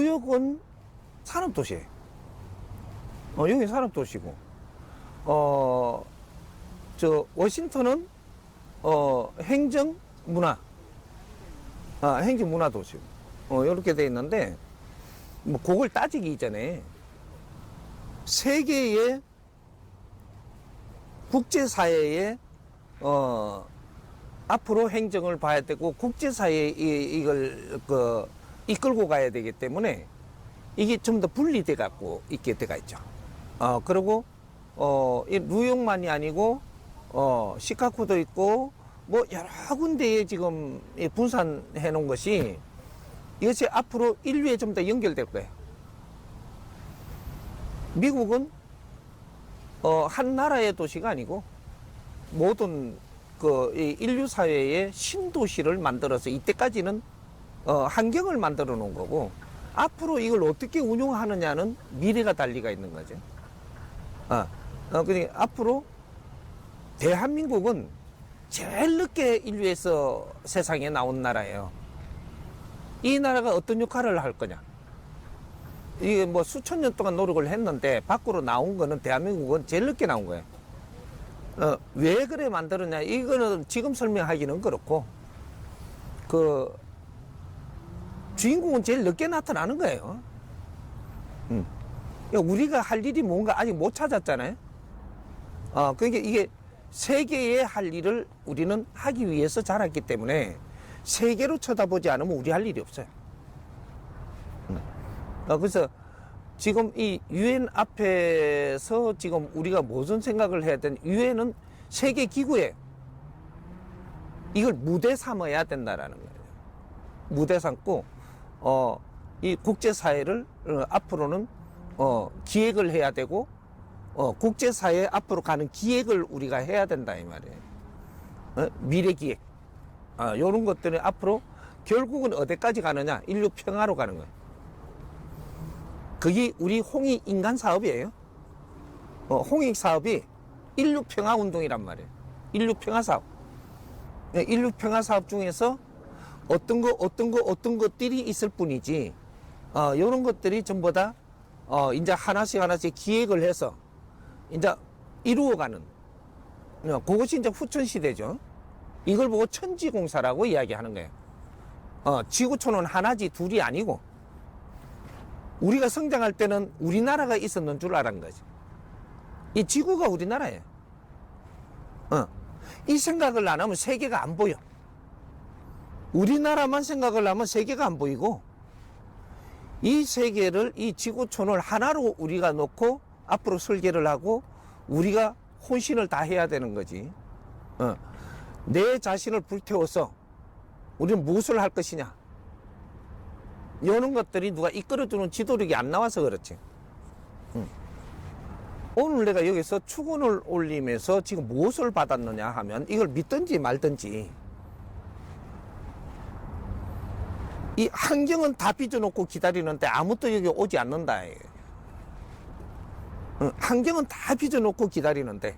뉴욕은 산업도시예요. 어, 여기 산업도시고, 어, 저, 워싱턴은, 어, 행정, 문화, 아, 행정 문화 도시고, 어, 이렇게 돼 있는데, 뭐, 그걸 따지기 이전에, 세계의 국제사회에, 어, 앞으로 행정을 봐야 되고, 국제사회에 이- 이걸, 그, 이끌고 가야 되기 때문에, 이게 좀 더 분리돼 갖고 있게 돼가 있죠. 어, 그리고, 어, 이 뉴욕만이 아니고, 어, 시카고도 있고, 뭐, 여러 군데에 지금 이 분산해 놓은 것이, 이것이 앞으로 인류에 좀 더 연결될 거예요. 미국은, 어, 한 나라의 도시가 아니고, 모든 그, 이 인류 사회의 신도시를 만들어서 이때까지는, 어, 환경을 만들어 놓은 거고, 앞으로 이걸 어떻게 운용하느냐는 미래가 달리가 있는 거죠. 아, 어, 그러니까 앞으로 대한민국은 제일 늦게 인류에서 세상에 나온 나라예요. 이 나라가 어떤 역할을 할 거냐? 이게 뭐 수천 년 동안 노력을 했는데 밖으로 나온 거는 대한민국은 제일 늦게 나온 거예요. 어, 왜 그래 만들었냐? 이거는 지금 설명하기는 그렇고, 그, 주인공은 제일 늦게 나타나는 거예요. 음. 우리가 할 일이 뭔가 아직 못 찾았잖아요. 어, 그러니까 이게 세계에 할 일을 우리는 하기 위해서 자랐기 때문에 세계로 쳐다보지 않으면 우리 할 일이 없어요. 음. 어, 그래서 지금 이 유엔 앞에서 지금 우리가 무슨 생각을 해야 되는 유엔은 세계 기구예요. 이걸 무대 삼아야 된다라는 거예요. 무대 삼고 어, 이 국제사회를 어, 앞으로는 어, 기획을 해야 되고 어, 국제사회 앞으로 가는 기획을 우리가 해야 된다 이 말이에요. 어? 미래 기획. 아, 요런 것들이 앞으로 결국은 어디까지 가느냐? 인류 평화로 가는 거예요. 그게 우리 홍익 인간 사업이에요. 어, 홍익 사업이 인류 평화 운동이란 말이에요. 인류 평화 사업. 네, 인류 평화 사업 중에서 어떤 거, 어떤 거, 어떤 것들이 있을 뿐이지, 어, 요런 것들이 전부 다, 어, 이제 하나씩 하나씩 기획을 해서, 이제 이루어가는, 어, 그것이 이제 후천시대죠. 이걸 보고 천지공사라고 이야기하는 거예요. 어, 지구촌은 하나지 둘이 아니고, 우리가 성장할 때는 우리나라가 있었는 줄 알은 거지. 이 지구가 우리나라예요. 어. 이 생각을 안 하면 세계가 안 보여. 우리나라만 생각을 하면 세계가 안 보이고 이 세계를 이 지구촌을 하나로 우리가 놓고 앞으로 설계를 하고 우리가 혼신을 다 해야 되는 거지. 어. 내 자신을 불태워서 우리는 무엇을 할 것이냐. 이런 것들이 누가 이끌어주는 지도력이 안 나와서 그렇지. 응. 오늘 내가 여기서 축원을 올리면서 지금 무엇을 받았느냐 하면 이걸 믿든지 말든지 이 환경은 다 빚어놓고 기다리는데 아무도 여기 오지 않는다. 응, 환경은 다 빚어놓고 기다리는데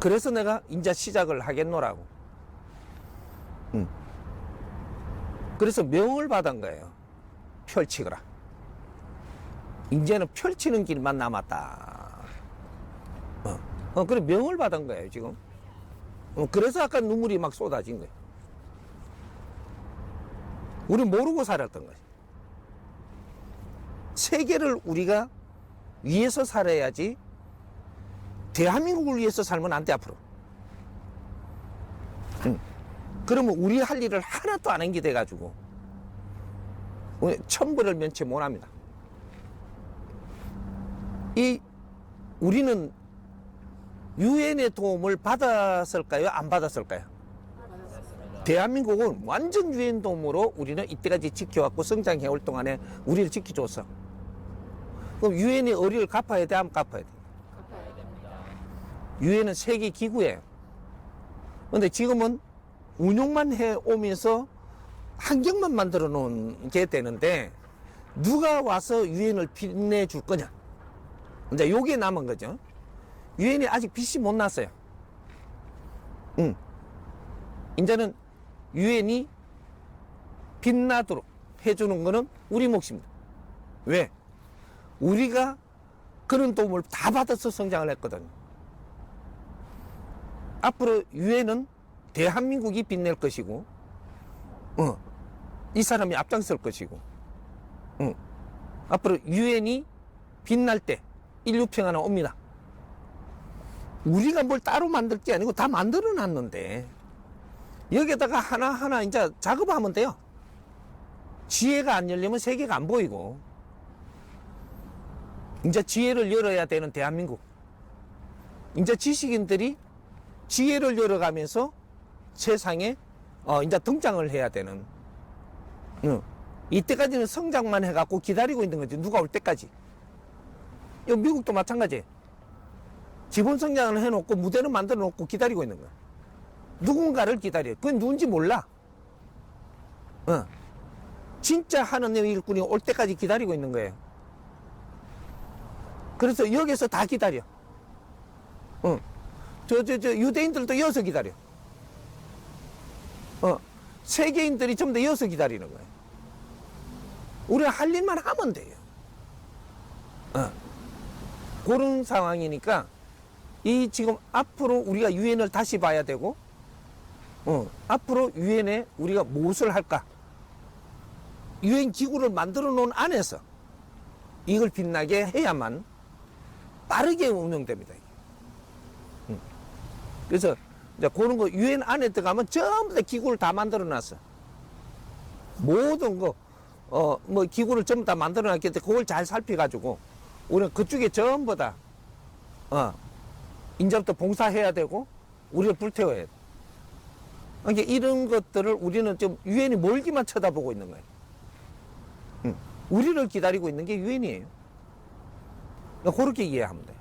그래서 내가 이제 시작을 하겠노라고. 응. 그래서 명을 받은 거예요. 펼치거라. 이제는 펼치는 길만 남았다. 어, 어 그래 명을 받은 거예요 지금. 어, 그래서 아까 눈물이 막 쏟아진 거예요. 우리 모르고 살았던 거지. 세계를 우리가 위해서 살아야지 대한민국을 위해서 살면 안 돼 앞으로. 응. 그러면 우리 할 일을 하나도 안 한 게 돼가지고 천벌을 면치 못합니다. 이 우리는 유엔의 도움을 받았을까요? 안 받았을까요? 대한민국은 완전 유엔 도움으로 우리는 이때까지 지켜왔고 성장해 올 동안에 우리를 지켜줬어. 그럼 유엔이 어리를 갚아야 돼? 안 갚아야 돼? 유엔은 세계 기구예요. 근데 지금은 운용만 해 오면서 환경만 만들어 놓은 게 되는데 누가 와서 유엔을 빛내 줄 거냐? 이제 요게 남은 거죠. 유엔이 아직 빛이 못 났어요. 응. 이제는 유엔이 빛나도록 해주는 거는 우리 몫입니다. 왜? 우리가 그런 도움을 다 받아서 성장을 했거든요. 앞으로 유엔은 대한민국이 빛낼 것이고, 어, 이 사람이 앞장설 것이고, 어, 앞으로 유엔이 빛날 때 인류 평화는 옵니다. 우리가 뭘 따로 만들 게 아니고 다 만들어 놨는데, 여기에다가 하나하나 이제 작업하면 돼요. 지혜가 안 열리면 세계가 안 보이고, 이제 지혜를 열어야 되는 대한민국. 이제 지식인들이 지혜를 열어가면서 세상에 어, 이제 등장을 해야 되는. 응. 이때까지는 성장만 해갖고 기다리고 있는 거지. 누가 올 때까지. 이 미국도 마찬가지. 기본 성장을 해놓고 무대를 만들어 놓고 기다리고 있는 거야. 누군가를 기다려. 그건 누군지 몰라. 어. 진짜 하느님 일꾼이 올 때까지 기다리고 있는 거예요. 그래서 여기서 다 기다려. 어. 저, 저, 저, 유대인들도 이어서 기다려. 어. 세계인들이 전부 다 이어서 기다리는 거예요. 우리가 할 일만 하면 돼요. 어. 그런 상황이니까, 이 지금 앞으로 우리가 유엔을 다시 봐야 되고, 어. 앞으로 유엔에 우리가 무엇을 할까? 유엔 기구를 만들어 놓은 안에서 이걸 빛나게 해야만 빠르게 운영됩니다. 음. 그래서 이제 그런 거 유엔 안에 들어가면 전부 다 기구를 다 만들어 놨어. 모든 거, 어, 뭐 기구를 전부 다 만들어 놨기 때문에 그걸 잘 살펴가지고 우리는 그쪽에 전부 다, 어, 이제부터 봉사해야 되고 우리를 불태워야 돼. 그러니까 이런 것들을 우리는 좀 유엔이 멀기만 쳐다보고 있는 거예요. 음. 우리를 기다리고 있는 게 유엔이에요. 그렇게 이해하면 돼.